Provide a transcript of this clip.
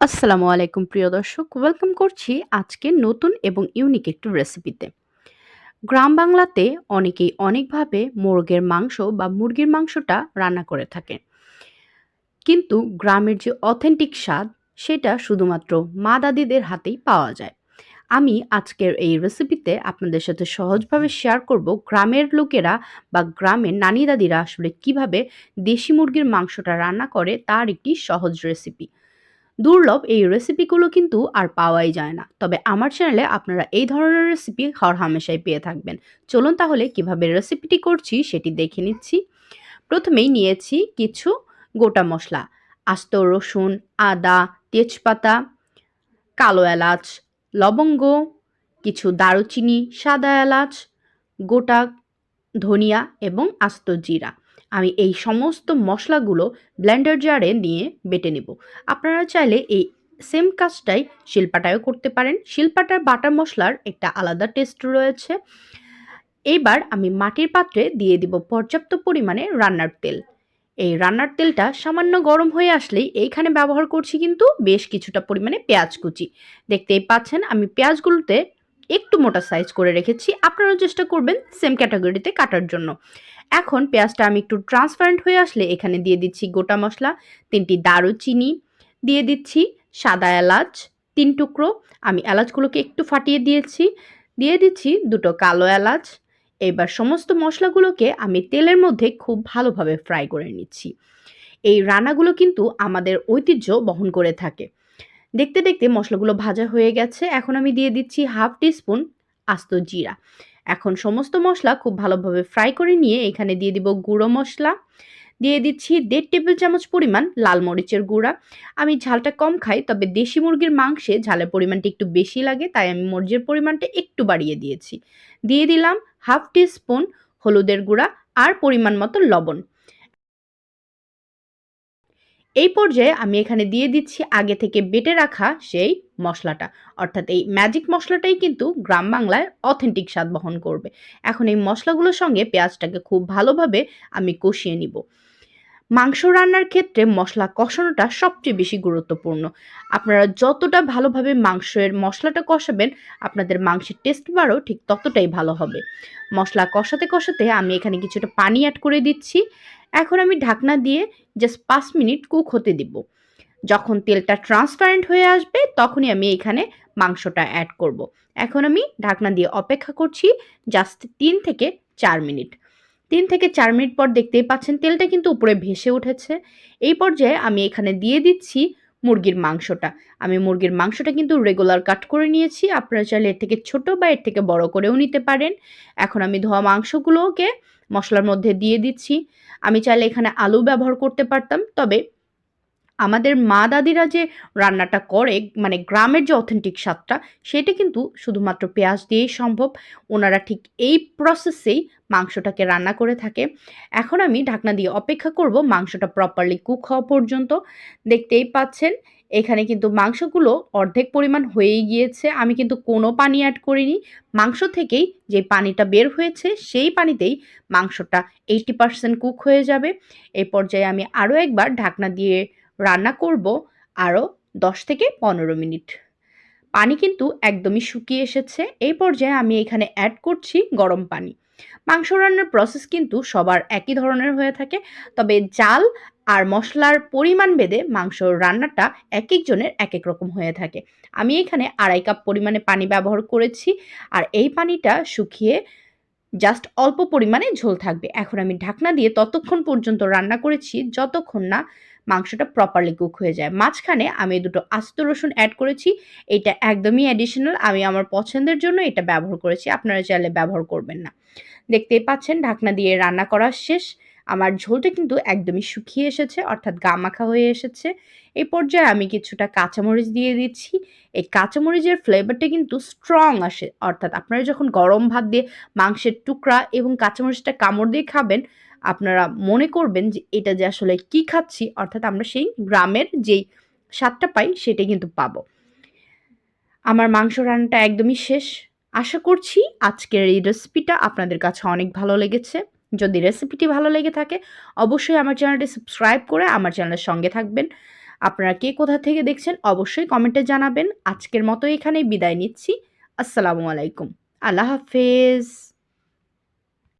আসসালামু আলাইকুম, প্রিয় দর্শক। ওয়েলকাম করছি আজকে নতুন এবং ইউনিক একটু রেসিপিতে গ্রাম বাংলাতে অনেকেই অনেকভাবে মোরগের মাংস বা মুরগির মাংসটা রান্না করে থাকে। কিন্তু গ্রামের যে অথেন্টিক স্বাদ, সেটা শুধুমাত্র মা দাদিদের হাতেই পাওয়া যায়। আমি আজকের এই রেসিপিতে আপনাদের সাথে সহজভাবে শেয়ার করব গ্রামের লোকেরা বা গ্রামের নানি দাদিরা আসলে কীভাবে দেশি মুরগির মাংসটা রান্না করে, তার একটি সহজ রেসিপি দুর্লভ এই রেসিপিগুলো কিন্তু আর পাওয়াই যায় না। তবে আমার চ্যানেলে আপনারা এই ধরনের রেসিপি হর হামেশাই পেয়ে থাকবেন। চলুন তাহলে কীভাবে রেসিপিটি করছি সেটি দেখে নিচ্ছি। প্রথমেই নিয়েছি কিছু গোটা মশলা। আস্ত রসুন, আদা, তেজপাতা, কালো এলাচ, লবঙ্গ, কিছু দারুচিনি, সাদা এলাচ, গোটা ধনিয়া এবং আস্ত জিরা। আমি এই সমস্ত মশলাগুলো ব্লেন্ডার জারে নিয়ে বেটে নেব। আপনারা চাইলে এই সেম কাজটাই শিলপাটায়ও করতে পারেন। শিলপাটার বাটার মশলার একটা আলাদা টেস্ট রয়েছে। এইবার আমি মাটির পাত্রে দিয়ে দিব পর্যাপ্ত পরিমাণে রান্নার তেল। এই রান্নার তেলটা সামান্য গরম হয়ে আসলেই এইখানে ব্যবহার করছি কিন্তু বেশ কিছুটা পরিমাণে পেঁয়াজ কুচি। দেখতেই পাচ্ছেন, আমি পেঁয়াজগুলোতে একটু মোটা সাইজ করে রেখেছি। আপনারাও চেষ্টা করবেন সেম ক্যাটাগরিতে কাটার জন্য। এখন পেঁয়াজটা আমি একটু ট্রান্সপারেন্ট হয়ে আসলে এখানে দিয়ে দিচ্ছি গোটা মশলা, তিনটি দারুচিনি দিয়ে দিচ্ছি, সাদা এলাচ তিন টুকরো, আমি এলাচগুলোকে একটু ফাটিয়ে দিয়েছি, দিয়ে দিচ্ছি দুটো কালো এলাচ। এবার সমস্ত মশলাগুলোকে আমি তেলের মধ্যে খুব ভালোভাবে ফ্রাই করে নিচ্ছি। এই রান্নাগুলো কিন্তু আমাদের ঐতিহ্য বহন করে থাকে। দেখতে দেখতে মশলাগুলো ভাজা হয়ে গেছে, এখন আমি দিয়ে দিচ্ছি হাফ টিস্পুন আস্ত জিরা। এখন সমস্ত মশলা খুব ভালোভাবে ফ্রাই করে নিয়ে এখানে দিয়ে দিব গুঁড়ো মশলা। দিয়ে দিচ্ছি দেড় টেবিল চামচ পরিমাণ লাল মরিচের গুঁড়া। আমি ঝালটা কম খাই, তবে দেশি মুরগির মাংসে ঝালের পরিমাণটা একটু বেশি লাগে, তাই আমি মরিচের পরিমাণটা একটু বাড়িয়ে দিয়েছি। দিয়ে দিলাম হাফ টি স্পুন হলুদের গুঁড়া আর পরিমাণ মতো লবণ। এই পর্যায়ে আমি এখানে দিয়ে দিচ্ছি আগে থেকে বেটে রাখা সেই মশলাটা। অর্থাৎ এই ম্যাজিক মশলাটাই কিন্তু গ্রাম বাংলায় অথেন্টিক স্বাদ বহন করবে। এখন এই মশলাগুলোর সঙ্গে পেঁয়াজটাকে খুব ভালোভাবে আমি কষিয়ে নিব। মাংস রান্নার ক্ষেত্রে মশলা কষানোটা সবচেয়ে বেশি গুরুত্বপূর্ণ। আপনারা যতটা ভালোভাবে মাংসের মশলাটা কষাবেন, আপনাদের মাংসের টেস্ট বারও ঠিক ততটাই ভালো হবে। মশলা কষাতে কষাতে আমি এখানে কিছুটা পানি অ্যাড করে দিচ্ছি। এখন আমি ঢাকনা দিয়ে জাস্ট পাঁচ মিনিট কুক হতে দিব। যখন তেলটা ট্রান্সপারেন্ট হয়ে আসবে, তখনই আমি এখানে মাংসটা অ্যাড করব। এখন আমি ঢাকনা দিয়ে অপেক্ষা করছি জাস্ট তিন থেকে চার মিনিট। তিন থেকে চার মিনিট পর দেখতেই পাচ্ছেন তেলটা কিন্তু উপরে ভেসে উঠেছে। এই পর্যায়ে আমি এখানে দিয়ে দিচ্ছি মুরগির মাংসটা। আমি মুরগির মাংসটা কিন্তু রেগুলার কাট করে নিয়েছি। আপনারা চাইলে এর থেকে ছোট বা এর থেকে বড় করেও নিতে পারেন। এখন আমি ধোয়া মাংসগুলোকে মশলার মধ্যে দিয়ে দিচ্ছি। আমি চাইলে এখানে আলু ব্যবহার করতে পারতাম, তবে আমাদের মা দাদিরা যে রান্নাটা করে মানে গ্রামের যে অথেন্টিক স্বাদটা, সেটা কিন্তু শুধুমাত্র পেঁয়াজ দিয়েই সম্ভব। ওনারা ঠিক এই প্রসেসেই মাংসটাকে রান্না করে থাকে। এখন আমি ঢাকনা দিয়ে অপেক্ষা করব মাংসটা প্রপারলি কুক হওয়া পর্যন্ত। দেখতেই পাচ্ছেন, এখানে কিন্তু মাংসগুলো অর্ধেক পরিমাণ হয়েই গিয়েছে। আমি কিন্তু কোনো পানি অ্যাড করিনি। মাংস থেকেই যে পানিটা বের হয়েছে, সেই পানিতেই মাংসটা এইটি পারসেন্ট কুক হয়ে যাবে। এই পর্যায়ে আমি আরও একবার ঢাকনা দিয়ে রান্না করব আরও দশ থেকে পনেরো মিনিট। পানি কিন্তু একদমই শুকিয়ে এসেছে। এই পর্যায়ে আমি এখানে অ্যাড করছি গরম পানি। মাংস রান্নার প্রসেস কিন্তু সবার একই ধরনের হয়ে থাকে, তবে জাল আর মশলার পরিমাণ বেঁধে মাংস রান্নাটা এক একজনের এক এক রকম হয়ে থাকে। আমি এখানে আড়াই কাপ পরিমাণে পানি ব্যবহার করেছি, আর এই পানিটা শুকিয়ে জাস্ট অল্প পরিমাণে ঝোল থাকবে। এখন আমি ঢাকনা দিয়ে ততক্ষণ পর্যন্ত রান্না করেছি, যতক্ষণ না মাংসটা প্রপারলি কুক হয়ে যায়। মাঝখানে আমি দুটো আস্ত রসুন অ্যাড করেছি। এটা একদমই অ্যাডিশনাল আমি আমার পছন্দের জন্য এটা ব্যবহার করেছি। আপনারা চাইলে ব্যবহার করবেন না। দেখতেই পাচ্ছেন, ঢাকনা দিয়ে রান্না করা শেষ। আমার ঝোলটা কিন্তু একদমই শুকিয়ে এসেছে, অর্থাৎ গা মাখা হয়ে এসেছে। এই পর্যায়ে আমি কিছুটা কাঁচামরিচ দিয়ে দিচ্ছি। এই কাঁচামরিচের ফ্লেভারটা কিন্তু স্ট্রং আসে। অর্থাৎ আপনারা যখন গরম ভাত দিয়ে মাংসের টুকরা এবং কাঁচামরিচটা কামড় দিয়ে খাবেন আপনারা মনে করবেন যে এটা যে আসলে কি খাচ্ছি, অর্থাৎ আমরা সেই গ্রামের যেই স্বাদটা পাই সেটা কিন্তু পাবো। আমার মাংস রান্নাটা একদমই শেষ। আশা করছি আজকের এই রেসিপিটা আপনাদের কাছে অনেক ভালো লেগেছে। যদি রেসিপিটি ভালো লেগে থাকে, অবশ্যই আমার চ্যানেলটি সাবস্ক্রাইব করে আমার চ্যানেলের সঙ্গে থাকবেন। আপনারা কে কোথা থেকে দেখছেন, অবশ্যই কমেন্টে জানাবেন। আজকের মতো এখানেই বিদায় নিচ্ছি। আসসালামু আলাইকুম। আল্লাহ হাফেজ।